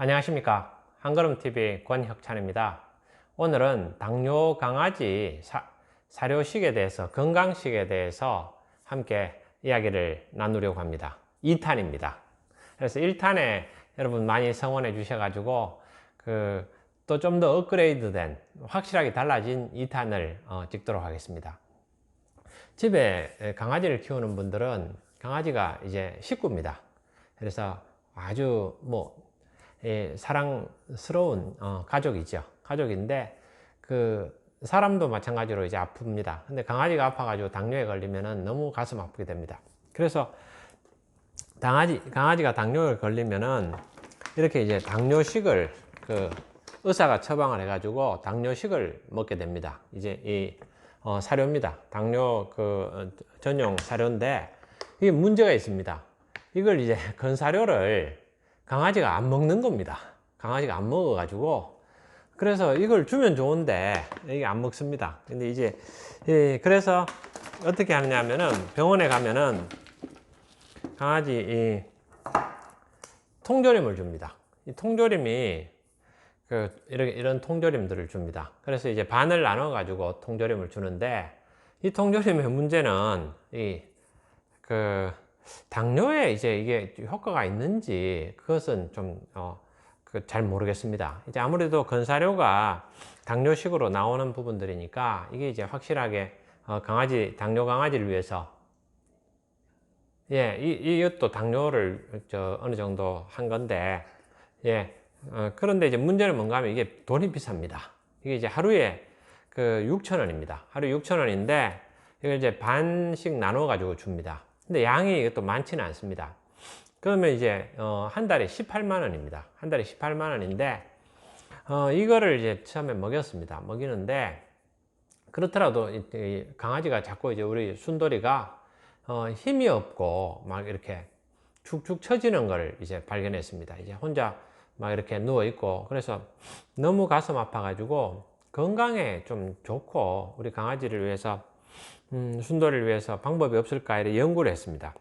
안녕하십니까? 한걸음TV 권혁찬입니다. 오늘은 당뇨 강아지 사, 사료식에 대해서 건강식에 대해서 함께 이야기를 나누려고 합니다. 2탄입니다. 그래서 1탄에 여러분 많이 성원해 주셔 가지고 그 또 좀 더 업그레이드 된 확실하게 달라진 2탄을 어, 찍도록 하겠습니다. 집에 강아지를 키우는 분들은 강아지가 이제 식구입니다. 그래서 아주 뭐 예, 사랑스러운 어, 가족이죠. 가족인데 그 사람도 마찬가지로 이제 아픕니다. 근데 강아지가 아파가지고 당뇨에 걸리면은 너무 가슴 아프게 됩니다. 그래서 강아지 강아지가 당뇨에 걸리면은 이렇게 이제 당뇨식을 그 의사가 처방을 해가지고 당뇨식을 먹게 됩니다. 이제 이 어, 사료입니다. 당뇨 그 어, 전용 사료인데 이게 문제가 있습니다. 이걸 이제 건사료를 강아지가 안 먹는 겁니다. 강아지가 안 먹어 가지고 그래서 이걸 주면 좋은데 이게 안 먹습니다. 근데 이제 예, 그래서 어떻게 하느냐면은 병원에 가면은 강아지 이 통조림을 줍니다. 이 통조림이 그 이런 이런 통조림들을 줍니다. 그래서 이제 반을 나눠 가지고 통조림을 주는데 이 통조림의 문제는 이그 당뇨에 이제 이게 효과가 있는지 그것은 좀, 어, 그잘 모르겠습니다. 이제 아무래도 건사료가 당뇨식으로 나오는 부분들이니까 이게 이제 확실하게 어, 강아지, 당뇨 강아지를 위해서 예, 이, 이것도 당뇨를 저 어느 정도 한 건데, 예, 어, 그런데 이제 문제는 뭔가 하면 이게 돈이 비쌉니다. 이게 이제 하루에 그 6천 원입니다. 하루 6천 원인데, 이걸 이제 반씩 나눠 가지고 줍니다. 근데 양이 이것도 많지는 않습니다. 그러면 이제 어, 한 달에 18만 원입니다. 한 달에 18만 원인데 어, 이거를 이제 처음에 먹였습니다. 먹이는데 그렇더라도 이, 강아지가 자꾸 이제 우리 순돌이가 어, 힘이 없고 막 이렇게 축축 처지는 걸 이제 발견했습니다. 이제 혼자 막 이렇게 누워 있고 그래서 너무 가슴 아파가지고 건강에 좀 좋고 우리 강아지를 위해서 음, 순도를 위해서 방법이 없을까 이렇게 연구를 했습니다.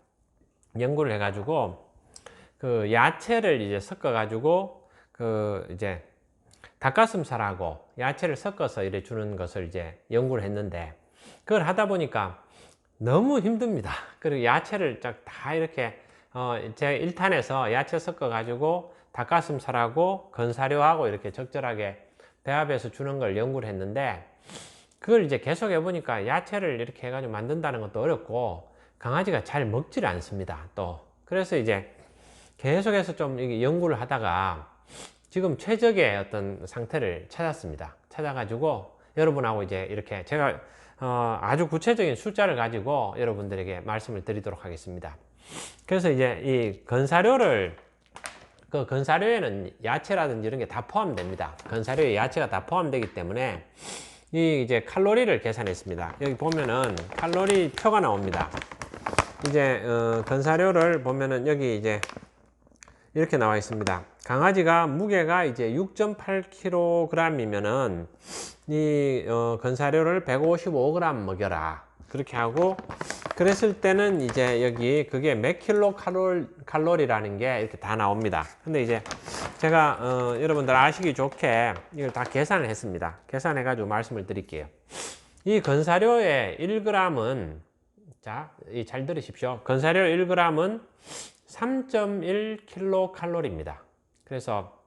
연구를 해가지고 그 야채를 이제 섞어가지고 그 이제 닭가슴살하고 야채를 섞어서 이래 주는 것을 이제 연구를 했는데 그걸 하다 보니까 너무 힘듭니다. 그리고 야채를 다 이렇게 어, 제 1탄에서 야채 섞어 가지고 닭가슴살하고 건사료하고 이렇게 적절하게 배합해서 주는 걸 연구를 했는데 그걸 이제 계속 해보니까 야채를 이렇게 해가지고 만든다는 것도 어렵고 강아지가 잘 먹질 않습니다. 또 그래서 이제 계속해서 좀 연구를 하다가 지금 최적의 어떤 상태를 찾았습니다. 찾아가지고 여러분하고 이제 이렇게 제가 어 아주 구체적인 숫자를 가지고 여러분들에게 말씀을 드리도록 하겠습니다. 그래서 이제 이 건사료를 그 건사료에는 야채라든지 이런 게 다 포함됩니다. 건사료에 야채가 다 포함되기 때문에 이 이제 칼로리를 계산했습니다. 여기 보면은 칼로리 표가 나옵니다. 이제 어, 건사료를 보면은 여기 이제 이렇게 나와 있습니다. 강아지가 무게가 이제 6.8kg이면은 이 어, 건사료를 155g 먹여라. 그렇게 하고 그랬을 때는 이제 여기 그게 몇 킬로 칼로리, 라는 게 이렇게 다 나옵니다. 근데 이제 제가 어, 여러분들 아시기 좋게 이걸 다 계산을 했습니다. 계산해 가지고 말씀을 드릴게요. 이 건사료의 1g은 자, 잘 들으십시오. 건사료 1g은 3.1kcal입니다. 그래서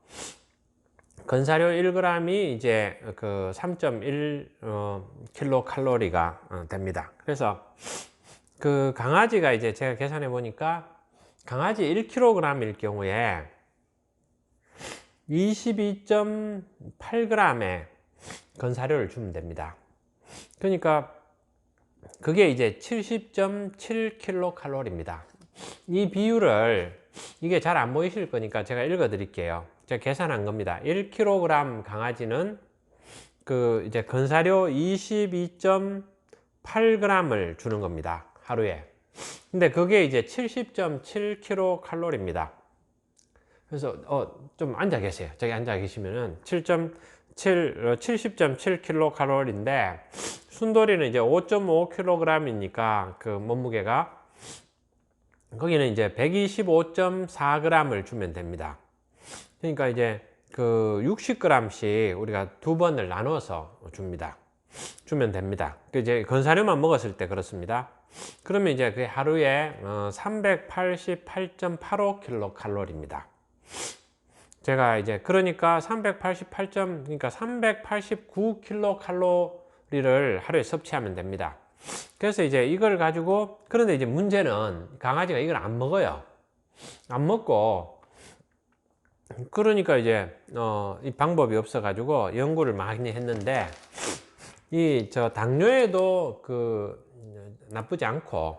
건사료 1g이 이제 그 3.1kcal가 어, 됩니다. 그래서 그 강아지가 이제 제가 계산해 보니까 강아지 1kg일 경우에 22.8g의 건사료를 주면 됩니다. 그러니까 그게 이제 70.7kcal입니다. 이 비율을 이게 잘 안 보이실 거니까 제가 읽어 드릴게요. 제가 계산한 겁니다. 1kg 강아지는 그 이제 건사료 22.8g을 주는 겁니다. 하루에. 근데 그게 이제 70.7kcal입니다. 그래서 어, 좀 앉아 계세요. 저기 앉아 계시면은 7.7 70.7kcal인데 순돌이는 이제 5.5kg이니까 그 몸무게가 거기는 이제 125.4g을 주면 됩니다. 그러니까 이제 그 60g씩 우리가 두 번을 나눠서 줍니다. 주면 됩니다. 그 이제 건사료만 먹었을 때 그렇습니다. 그러면 이제 그 하루에 어, 388.85 킬로칼로리입니다. 제가 이제 그러니까 388. 그러니까 389 킬로칼로리를 하루에 섭취하면 됩니다. 그래서 이제 이걸 가지고 그런데 이제 문제는 강아지가 이걸 안 먹어요. 안 먹고 그러니까 이제 어, 이 방법이 없어 가지고 연구를 많이 했는데 이 저 당뇨에도 그 나쁘지 않고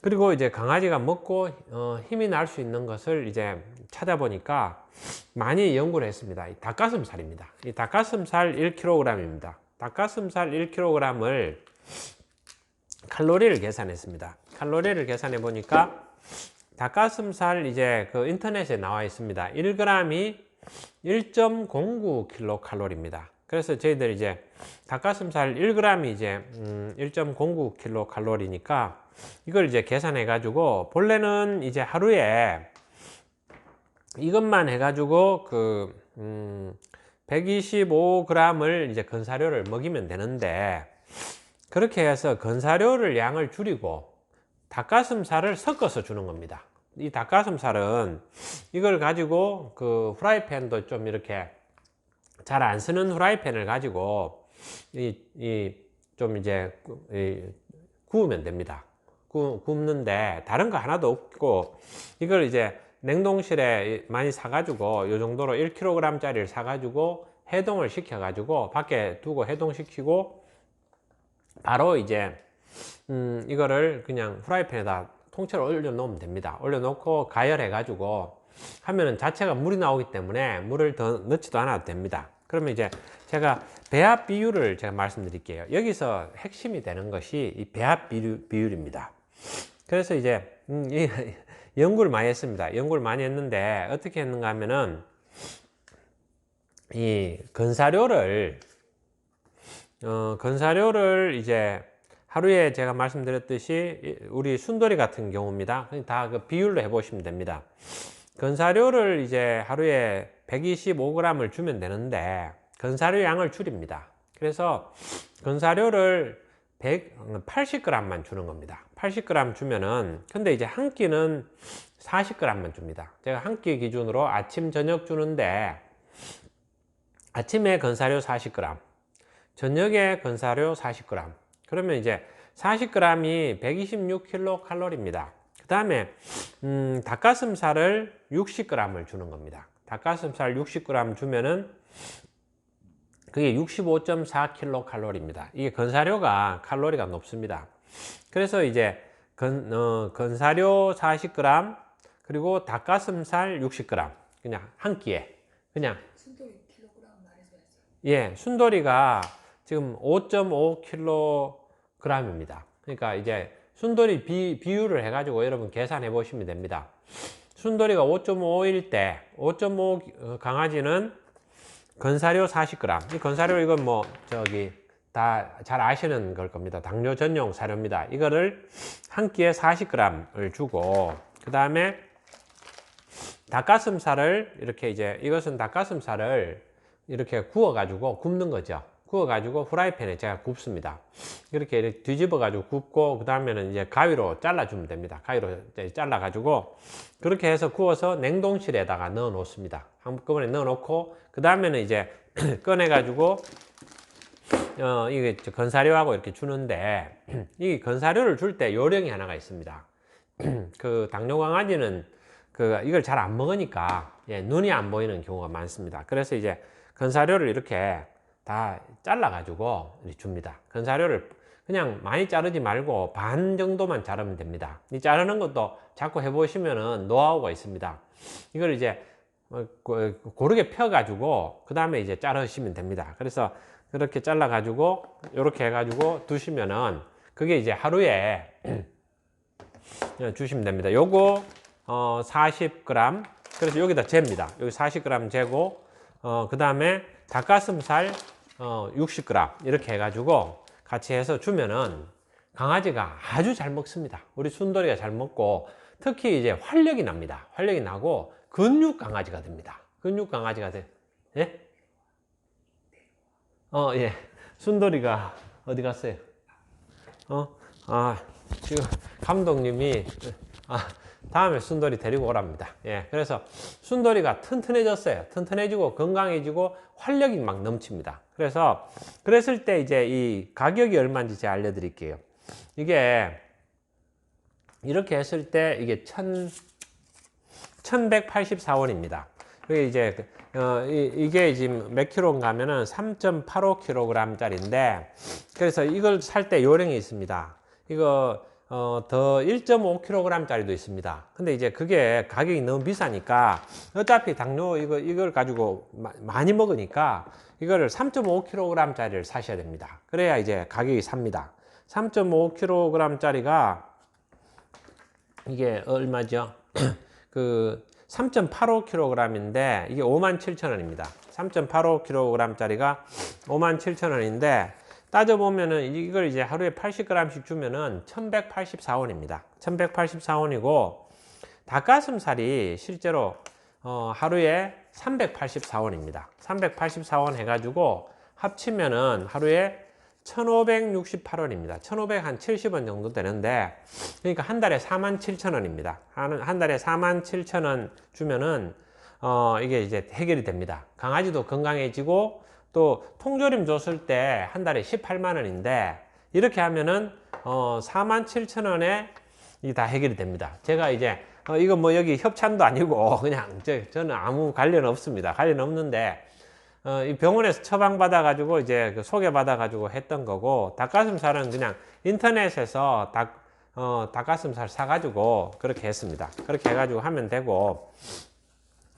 그리고 이제 강아지가 먹고 어, 힘이 날 수 있는 것을 이제 찾아보니까 많이 연구를 했습니다. 이 닭가슴살입니다. 이 닭가슴살 1kg입니다. 닭가슴살 1kg을 칼로리를 계산했습니다. 칼로리를 계산해 보니까 닭가슴살 이제 그 인터넷에 나와 있습니다. 1g이 1.09kcal입니다. 그래서 저희들 이제 닭가슴살 1g이 이제 음 1.09kcal니까 이걸 이제 계산해 가지고 본래는 이제 하루에 이것만 해 가지고 그 음 125g을 이제 건사료를 먹이면 되는데 그렇게 해서 건사료를 양을 줄이고 닭가슴살을 섞어서 주는 겁니다. 이 닭가슴살은 이걸 가지고 그 후라이팬도 좀 이렇게 잘 안 쓰는 후라이팬을 가지고 이, 이, 좀 이제 구- 이, 구우면 됩니다. 구, 굽는데 다른 거 하나도 없고 이걸 이제 냉동실에 많이 사가지고 이 정도로 1kg 짜리를 사가지고 해동을 시켜가지고 밖에 두고 해동시키고 바로 이제 음, 이거를 그냥 프라이팬에다 통째로 올려 놓으면 됩니다. 올려 놓고 가열해 가지고 하면은 자체가 물이 나오기 때문에 물을 더 넣지도 않아도 됩니다. 그러면 이제 제가 배합 비율을 제가 말씀드릴게요. 여기서 핵심이 되는 것이 이 배합 비율, 비율입니다. 그래서 이제 음, 이 연구를 많이 했습니다. 연구를 많이 했는데 어떻게 했는가 하면은 이 건사료를 어, 건사료를 이제 하루에 제가 말씀드렸듯이 이- 우리 순돌이 같은 경우입니다. 다 그 비율로 해보시면 됩니다. 건사료를 이제 하루에 125g을 주면 되는데 건사료 양을 줄입니다. 그래서 건사료를 180g만 주는 겁니다. 80g 주면은 근데 이제 한 끼는 40g만 줍니다. 제가 한 끼 기준으로 아침 저녁 주는데 아침에 건사료 40g, 저녁에 건사료 40g. 그러면 이제 40g이 126kcal입니다. 그 다음에 음, 닭가슴살을 60g을 주는 겁니다. 닭가슴살 60g 주면은 그게 65.4kcal입니다. 이게 건사료가 칼로리가 높습니다. 그래서 이제 건, 어, 건사료 40g 그리고 닭가슴살 60g 그냥 한 끼에 그냥 순돌이 킬로그램 말해줘야지. 예, 순돌이가 지금 5.5kg입니다. 그러니까 이제 순돌이 비, 비율을 해가지고 여러분 계산해 보시면 됩니다. 순돌이가 5.5일 때, 5.5 강아지는 건사료 40g. 이 건사료 이건 뭐, 저기, 다 잘 아시는 걸 겁니다. 당뇨 전용 사료입니다. 이거를 한 끼에 40g을 주고, 그 다음에 닭가슴살을 이렇게 이제, 이것은 닭가슴살을 이렇게 구워 가지고 굽는 거죠. 구워 가지고 후라이팬에 제가 굽습니다. 이렇게, 이렇게 뒤집어 가지고 굽고, 그 다음에는 이제 가위로 잘라 주면 됩니다. 가위로 이제 잘라 가지고, 그렇게 해서 구워서 냉동실에다가 넣어 놓습니다. 한꺼번에 넣어 놓고, 그 다음에는 이제 꺼내 가지고, 어, 이게 저 건사료하고 이렇게 주는데, 이 건사료를 줄 때 요령이 하나가 있습니다. 그 당뇨 강아지는 그 이걸 잘 안 먹으니까 예, 눈이 안 보이는 경우가 많습니다. 그래서 이제 건사료를 이렇게 다 잘라 가지고 줍니다. 건사료를 그냥 많이 자르지 말고 반 정도만 자르면 됩니다. 이 자르는 것도 자꾸 해보시면은 노하우가 있습니다. 이걸 이제 어, 고- 고르게 펴 가지고 그 다음에 이제 자르시면 됩니다. 그래서 그렇게 잘라 가지고 이렇게 해 가지고 두시면은 그게 이제 하루에 예, 주시면 됩니다. 요거 어, 40g. 그래서 여기다 잽니다. 여기 40g 재고 어, 그 다음에 닭가슴살 어, 60g 이렇게 해 가지고 같이 해서 주면은 강아지가 아주 잘 먹습니다. 우리 순돌이가 잘 먹고 특히 이제 활력이 납니다. 활력이 나고 근육 강아지가 됩니다. 근육 강아지가 돼. 예? 어, 예. 순돌이가 어디 갔어요? 어? 아, 지금 감독님이 아, 다음에 순돌이 데리고 오랍니다. 예. 그래서 순돌이가 튼튼해졌어요. 튼튼해지고 건강해지고 활력이 막 넘칩니다. 그래서 그랬을 때 이제 이 가격이 얼마인지 제가 알려 드릴게요. 이게 이렇게 했을 때 이게 천 1184원입니다. 그게 이제 어, 이, 게 지금 몇 킬로인가 하면은 3.85kg짜리인데 그래서 이걸 살 때 요령이 있습니다. 이거 어, 더 1.5kg짜리도 있습니다. 근데 이제 그게 가격이 너무 비싸니까 어차피 당뇨 이거 이걸 가지고 마, 많이 먹으니까 이거를 3.5kg짜리를 사셔야 됩니다. 그래야 이제 가격이 삽니다. 3.5kg짜리가 이게 얼마죠? 그 3.85kg인데 이게 57,000원입니다. 3.85kg짜리가 57,000원인데 따져보면은 이걸 이제 하루에 80g씩 주면은 1184원입니다. 1184원이고 닭가슴살이 실제로 어, 하루에 384원입니다. 384원 해가지고 합치면은 하루에 1568원입니다. 1500한 70원 정도 되는데, 그러니까 한 달에 47,000원입니다. 한, 한 달에 47,000원 주면은, 어, 이게 이제 해결이 됩니다. 강아지도 건강해지고, 또 통조림 줬을 때 한 달에 18만 원인데, 이렇게 하면은, 어, 47,000원에 이게 다 해결이 됩니다. 제가 이제, 어, 이거 뭐 여기 협찬도 아니고, 그냥 저, 저는 아무 관련 없습니다. 관련 없는데, 어, 이 병원에서 처방받아가지고 이제 그 소개받아가지고 했던 거고, 닭가슴살은 그냥 인터넷에서 닭, 어, 닭가슴살 사가지고 그렇게 했습니다. 그렇게 해가지고 하면 되고,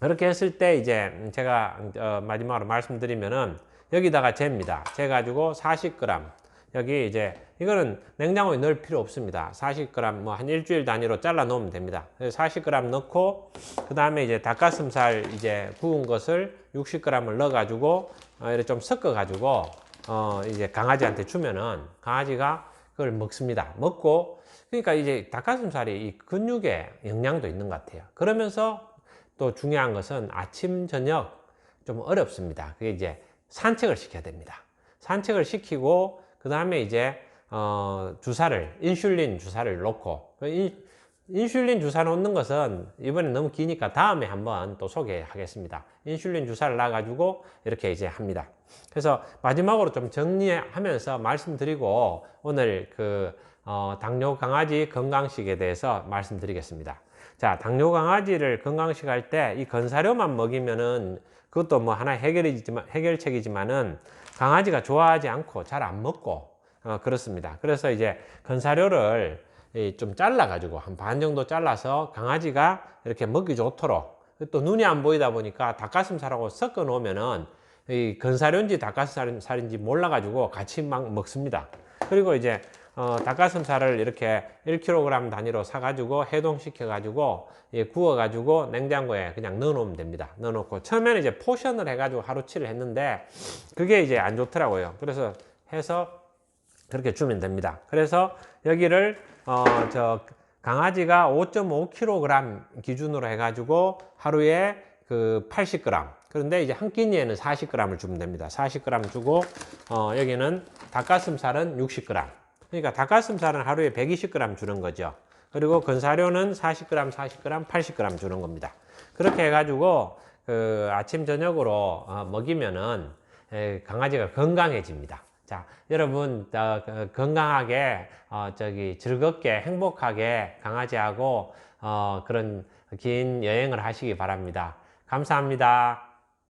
그렇게 했을 때 이제 제가 어, 마지막으로 말씀드리면은 여기다가 잽니다. 재가지고 40g. 여기 이제 이거는 냉장고에 넣을 필요 없습니다. 40g 뭐 한 일주일 단위로 잘라 놓으면 됩니다. 40g 넣고 그 다음에 이제 닭가슴살 이제 구운 것을 60g을 넣어 가지고 어, 이렇게 좀 섞어 가지고 어 이제 강아지한테 주면은 강아지가 그걸 먹습니다. 먹고 그러니까 이제 닭가슴살이 이 근육에 영양도 있는 것 같아요. 그러면서 또 중요한 것은 아침 저녁 좀 어렵습니다. 그게 이제 산책을 시켜야 됩니다. 산책을 시키고 그 다음에 이제 어, 주사를 인슐린 주사를 놓고 그 인, 인슐린 주사 놓는 것은 이번에 너무 기니까 다음에 한번 또 소개하겠습니다. 인슐린 주사를 놔가지고 이렇게 이제 합니다. 그래서 마지막으로 좀 정리하면서 말씀드리고 오늘 그 어, 당뇨 강아지 건강식에 대해서 말씀드리겠습니다. 자, 당뇨 강아지를 건강식 할 때 이 건사료만 먹이면은 그것도 뭐 하나의 해결이지만, 해결책이지만은 강아지가 좋아하지 않고 잘 안 먹고 어, 그렇습니다. 그래서 이제 건사료를 이좀 잘라가지고 한 반 정도 잘라서 강아지가 이렇게 먹기 좋도록 또 눈이 안 보이다 보니까 닭가슴살하고 섞어 놓으면은 이 건사료인지 닭가슴살인지 몰라가지고 같이 막 먹습니다. 그리고 이제 어, 닭가슴살을 이렇게 1kg 단위로 사가지고 해동시켜가지고 예, 구워가지고 냉장고에 그냥 넣어놓으면 됩니다. 넣어놓고 처음에는 이제 포션을 해가지고 하루치를 했는데 그게 이제 안 좋더라고요. 그래서 해서 그렇게 주면 됩니다. 그래서 여기를 어, 저 강아지가 5.5kg 기준으로 해가지고 하루에 그 80g. 그런데 이제 한 끼니에는 40g을 주면 됩니다. 40g 주고 어, 여기는 닭가슴살은 60g. 그러니까 닭가슴살은 하루에 120g 주는 거죠. 그리고 건사료는 40g, 40g, 80g 주는 겁니다. 그렇게 해가지고 그 아침 저녁으로 어, 먹이면은 에, 강아지가 건강해집니다. 자, 여러분 어, 그, 건강하게 어, 저기 즐겁게 행복하게 강아지하고 어, 그런 긴 여행을 하시기 바랍니다. 감사합니다.